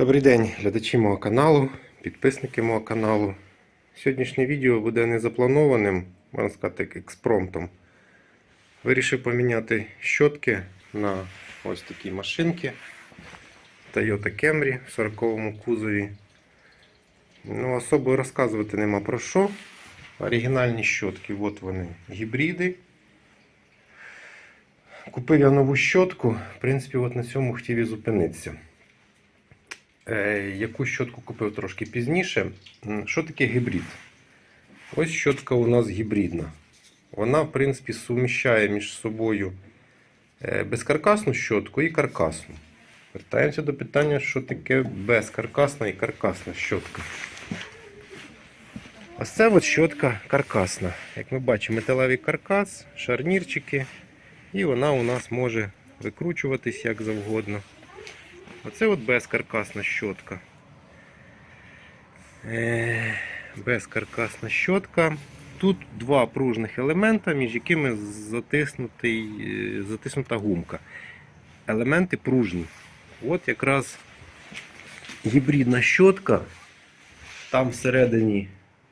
Добрий день, глядачі мого каналу, підписники мого каналу. Сьогоднішнє відео буде не запланованим, можна сказати, експромтом. Вирішив поміняти щотки на ось такі машинки Toyota Camry в 40-му кузові. Ну, особо розказувати нема про що. Оригінальні щотки, от вони, гібриди. Купив я нову щотку, в принципі, от на цьому хотів і зупинитися. Е, Яку щотку купив трошки пізніше. Що таке гібрид? Ось щотка у нас гібридна. Вона, в принципі, суміщає між собою е, безкаркасну щотку і каркасну. Вертаємося до питання, що таке безкаркасна і каркасна щотка. Ось це от щотка каркасна. Як ми бачимо, металевий каркас, шарнірчики, і вона у нас може викручуватись як завгодно. Оце от безкаркасна щотка. Е, Безкаркасна щотка. Тут два пружних елемента, між якими е, затиснута гумка. Елементи пружні. От якраз гібридна щотка. Там всередині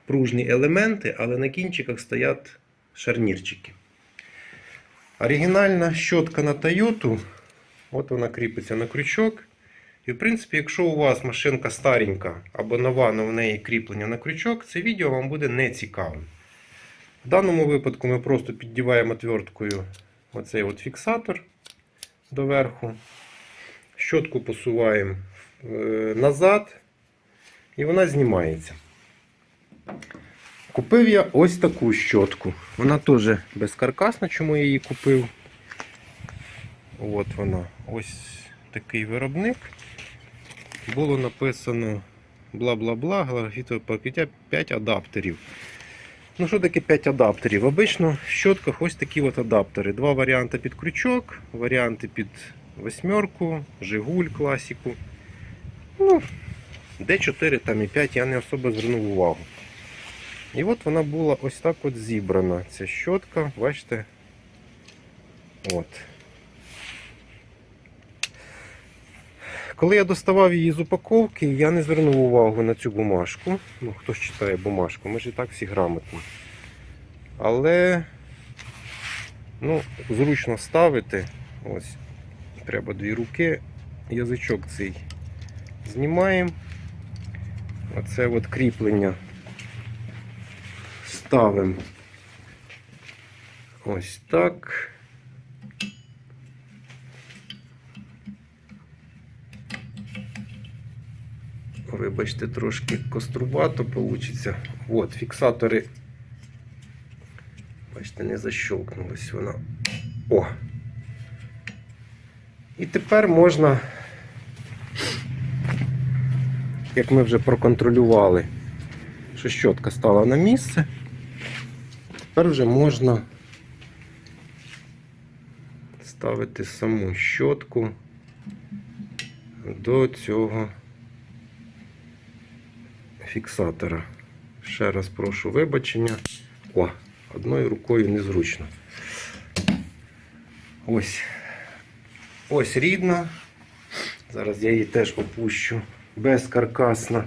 пружні елементи, але на кінчиках стоять шарнірчики. Оригінальна щотка на Toyota. От вона кріпиться на крючок. І, в принципі, якщо у вас машинка старенька або нова, але в неї кріплення на крючок, це відео вам буде не цікавим. В даному випадку ми просто піддіваємо отверткою оцей от фіксатор доверху. Щотку посуваємо е, назад, і вона знімається. Купив я ось таку щотку. Вона теж безкаркасна, чому я її купив. От вона. Ось такий виробник. Було написано бла-бла-бла, графітове покриття 5 адаптерів. Ну, що таке 5 адаптерів? Обично в щотках ось такі от адаптери. Два варіанти під крючок, варіанти під восьмерку, Жигуль класіку. Ну, Д4 там і 5 я не особо звернув увагу. І от вона була ось так от зібрана. Ця щотка, бачите. От. Коли я доставав її з упаковки, я не звернув увагу на цю бумажку. Ну, хто ж читає бумажку, ми ж і так всі грамотні. Але ну, зручно ставити. Ось. Треба дві руки. Язичок цей знімаємо. Оце от кріплення ставимо ось так. Вибачте, трошки кострубато вийде. От, фіксатори. Бачите, не защелкнулась вона. О! І тепер можна, як ми вже проконтролювали, що щотка стала на місце, тепер вже можна ставити саму щотку до цього фіксатора. Ще раз прошу вибачення. О, одною рукою незручно. Ось. Ось рідна. Зараз я її теж опущу. Безкаркасна.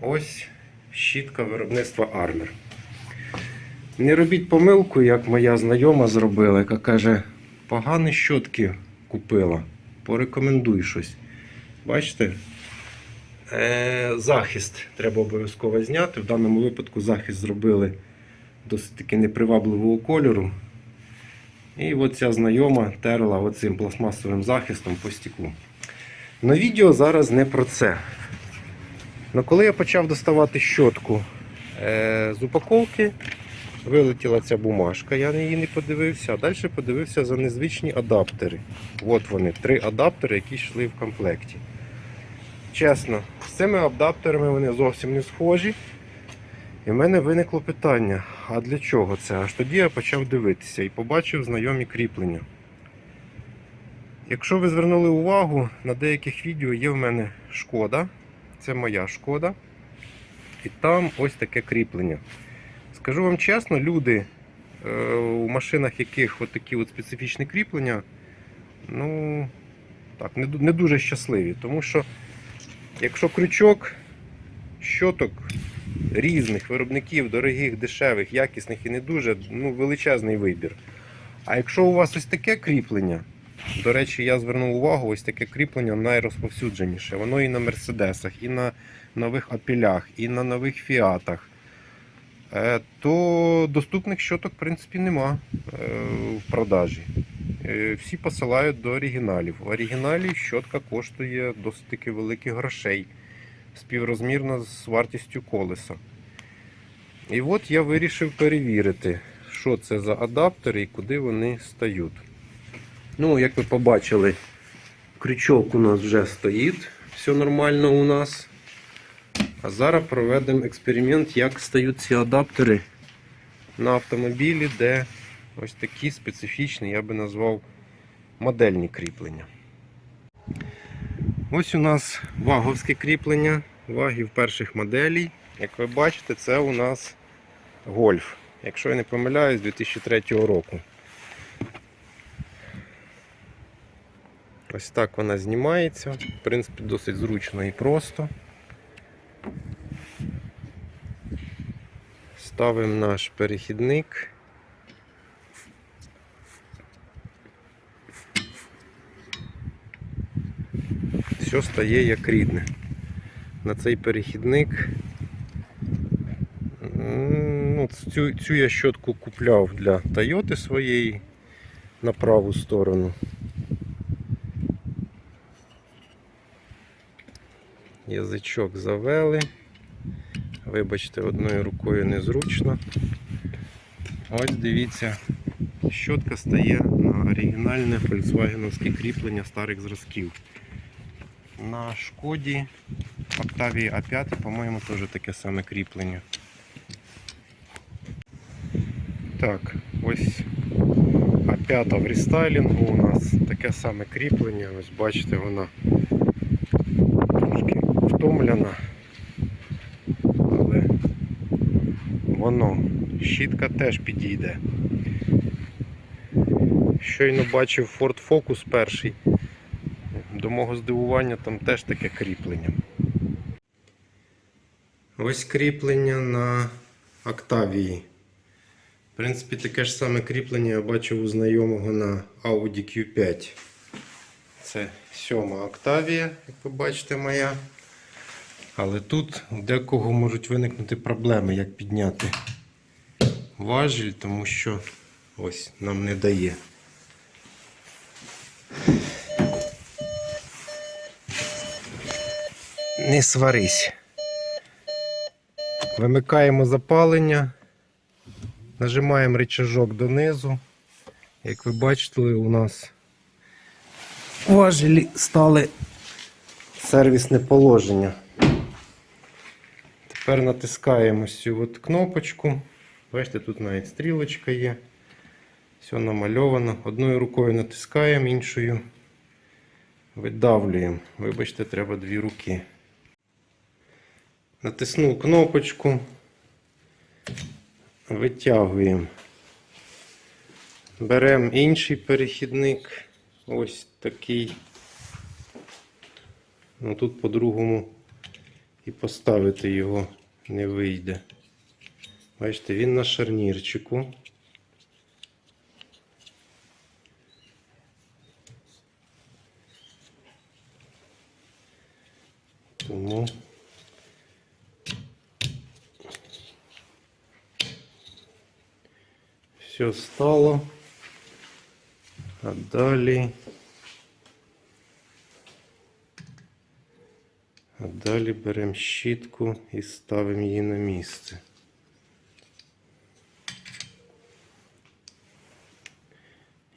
Ось щітка виробництва Armor. Не робіть помилку, як моя знайома зробила, яка каже, погані щотки купила. Порекомендуй щось. Бачите? Е, захист треба обов'язково зняти. В даному випадку захист зробили досить таки непривабливого кольору. І от ця знайома терла оцим пластмасовим захистом по стеклу. Но відео зараз не про це. Но коли я почав доставати щотку е, з упаковки, вилетіла ця бумажка, я на її не подивився, а далі подивився за незвичні адаптери. От вони, три адаптери, які йшли в комплекті. Чесно, з цими адаптерами вони зовсім не схожі. І в мене виникло питання, а для чого це? Аж тоді я почав дивитися і побачив знайомі кріплення. Якщо ви звернули увагу, на деяких відео є в мене шкода. Це моя шкода. І там ось таке кріплення. Скажу вам чесно, люди, е, у машинах яких от такі от специфічні кріплення, ну, так, не, не дуже щасливі. Тому що якщо крючок щоток різних виробників, дорогих, дешевих, якісних і не дуже, ну, величезний вибір. А якщо у вас ось таке кріплення, до речі, я звернув увагу, ось таке кріплення найрозповсюдженіше. Воно і на Мерседесах, і на нових апілях, і на нових фіатах. Е, То доступних щоток, в принципі, нема е, в продажі. Е, Всі посилають до оригіналів. В оригіналі щотка коштує досить таки великих грошей, співрозмірно з вартістю колеса. І от я вирішив перевірити, що це за адаптери і куди вони стають. Ну, як ви побачили, крючок у нас вже стоїть, все нормально у нас. А зараз проведемо експеримент, як стають ці адаптери на автомобілі, де ось такі специфічні, я би назвав модельні кріплення. Ось у нас ваговське кріплення, вагів перших моделей. Як ви бачите, це у нас гольф. Якщо я не помиляюсь, 2003 року. Ось так вона знімається. В принципі, досить зручно і просто. Ставимо наш перехідник. Все стає як рідне. На цей перехідник. Ну, цю, цю я щотку купляв для Тойоти своєї на праву сторону. Язичок завели. Вибачте, одною рукою незручно. Ось дивіться, щотка стає на оригінальне фольксвагеновське кріплення старих зразків. На шкоді Octavia A5, по-моєму, теж таке саме кріплення. Так, ось А5 в рестайлінгу у нас таке саме кріплення. Ось бачите, вона трошки втомлена. Але воно. Щітка теж підійде. Щойно бачив Ford Focus перший. До мого здивування там теж таке кріплення. Ось кріплення на Octavia. В принципі, таке ж саме кріплення я бачив у знайомого на Audi Q5. Це сьома Octavia, як ви бачите, моя. Але тут декого можуть виникнути проблеми, як підняти важіль, тому що ось нам не дає. Не сварись. Вимикаємо запалення, нажимаємо рычажок донизу. Як ви бачите, у нас важелі стали сервісне положення. Тепер натискаємо цю от кнопочку. Бачите, тут навіть стрілочка є. Все намальовано. Одною рукою натискаємо, іншою видавлюємо. Вибачте, треба дві руки. Натиснув кнопочку. Витягуємо. Беремо інший перехідник. Ось такий. Ну тут по-другому і поставити його не вийде. Бачите, він на шарнірчику. Тому все стало. А далі. А далі беремо щітку і ставимо її на місце.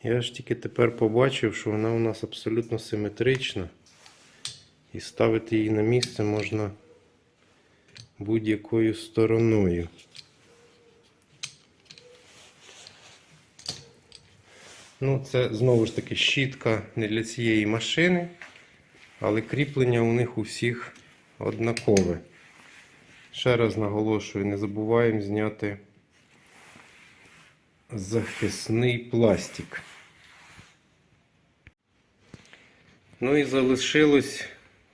Я ж тільки тепер побачив, що вона у нас абсолютно симетрична. І ставити її на місце можна будь-якою стороною. Ну, це знову ж таки щітка не для цієї машини, але кріплення у них у всіх однакове. Ще раз наголошую, не забуваємо зняти захисний пластик. Ну і залишилось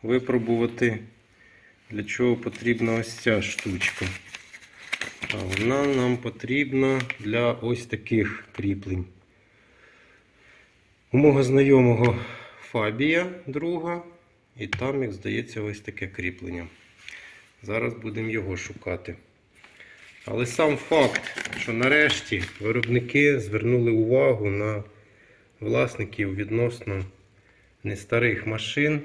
випробувати, для чого потрібна ось ця штучка. А вона нам потрібна для ось таких кріплень. У мого знайомого Фабія друга, і там, як здається, ось таке кріплення. Зараз будемо його шукати. Але сам факт, що нарешті виробники звернули увагу на власників відносно не старих машин.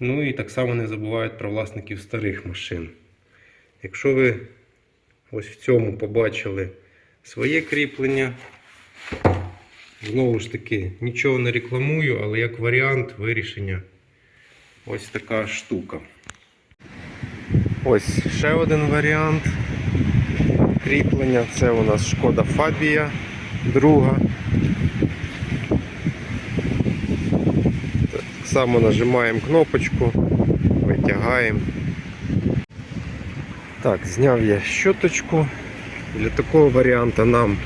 Ну і так само не забувають про власників старих машин. Якщо ви ось в цьому побачили своє кріплення, знову ж таки, нічого не рекламую, але як варіант вирішення ось така штука. Ось ще один варіант кріплення. Це у нас шкода Фабія друга. Так само нажимаємо кнопочку, витягаємо. Так, зняв я щоточку. Для такого варіанту нам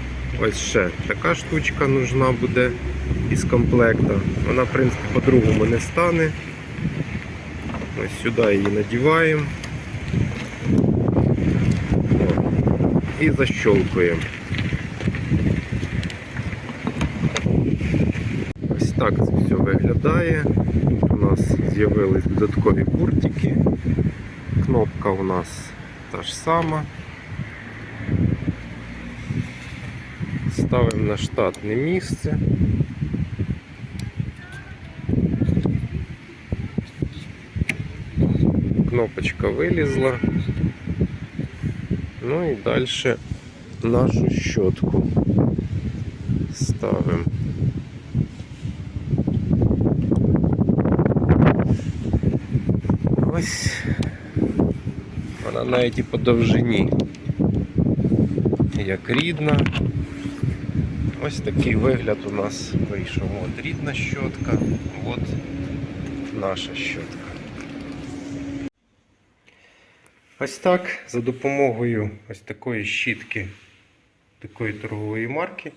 ось ще така штучка нужна буде із комплекту. Вона, в принципі, по-другому не стане. Ось сюди її надіваємо. І защолкуємо. Ось так це все виглядає. Тут у нас з'явились додаткові буртики. Кнопка у нас та ж сама. Ставимо на штатне місце. Кнопочка вилізла. Ну і далі нашу щотку ставимо. Ось вона навіть і по довжині. Як рідна. Ось такий вигляд у нас вийшов. От рідна щотка, от наша щотка. Ось так, за допомогою ось такої щітки, такої торгової марки,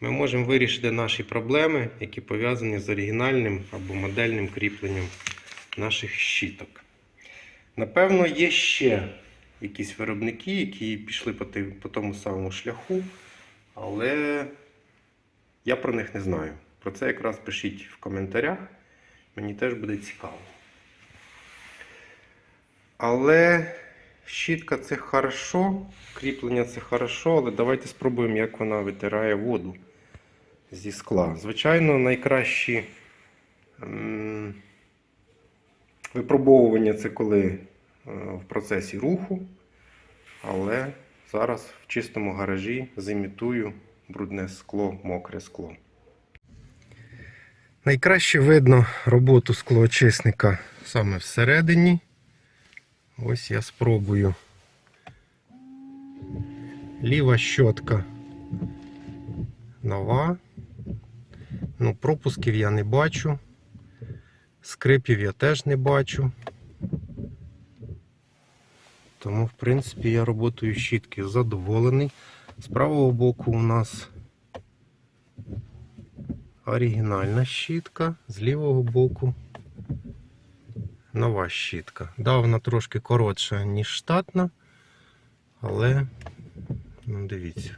ми можемо вирішити наші проблеми, які пов'язані з оригінальним або модельним кріпленням наших щіток. Напевно, є ще якісь виробники, які пішли по, тому самому шляху, але я про них не знаю. Про це якраз пишіть в коментарях. Мені теж буде цікаво. Але щітка це хорошо, кріплення це хорошо, але давайте спробуємо, як вона витирає воду зі скла. Звичайно, найкращі випробовування це коли е, в процесі руху, але зараз в чистому гаражі зімітую брудне скло, мокре скло. Найкраще видно роботу склоочисника саме всередині. Ось я спробую. Ліва щотка нова. Ну, пропусків я не бачу. Скрипів я теж не бачу. Тому, в принципі, я роботою щітки задоволений. З правого боку у нас оригінальна щітка, з лівого боку нова щітка. Да, вона трошки коротша, ніж штатна, але ну, дивіться,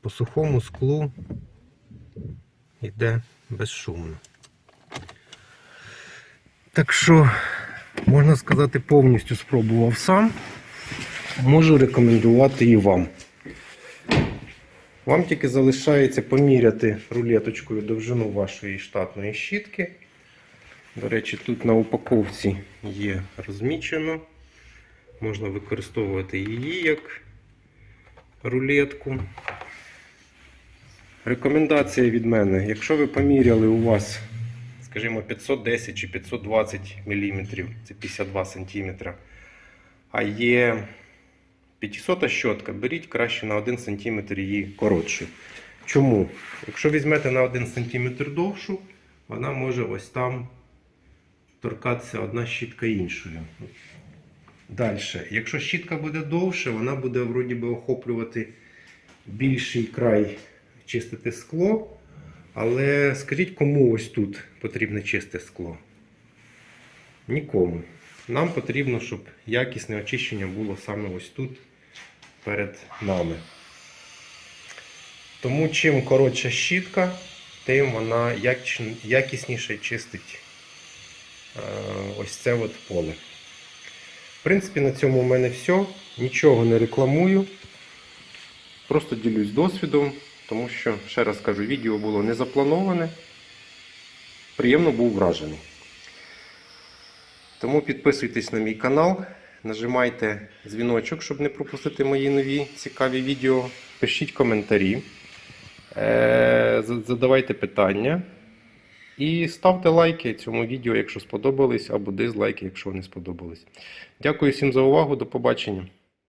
по сухому склу йде безшумно. Так що, можна сказати, повністю спробував сам. Можу рекомендувати і вам. Вам тільки залишається поміряти рулеточкою довжину вашої штатної щітки. До речі, тут на упаковці є розмічено. Можна використовувати її як рулетку. Рекомендація від мене, якщо ви поміряли у вас, скажімо, 510 чи 520 мм, це 52 см, а є 500 щотка, беріть краще на 1 см її коротшу. Чому? Якщо візьмете на 1 см довшу, вона може ось там торкатися одна щітка іншою. Далі, якщо щітка буде довше, вона буде вроді би охоплювати більший край чистити скло, Але скажіть, кому ось тут потрібне чисте скло? Нікому. Нам потрібно, щоб якісне очищення було саме ось тут перед нами. Тому чим коротша щітка, тим вона якісніше чистить е, ось це от поле. В принципі, на цьому у мене все. Нічого не рекламую. Просто ділюсь досвідом, тому що, ще раз кажу, відео було не заплановане. Приємно був вражений. Тому підписуйтесь на мій канал, нажимайте дзвіночок, щоб не пропустити мої нові цікаві відео. Пишіть коментарі, е, задавайте питання. І ставте лайки цьому відео, якщо сподобались, або дизлайки, якщо не сподобались. Дякую всім за увагу. До побачення.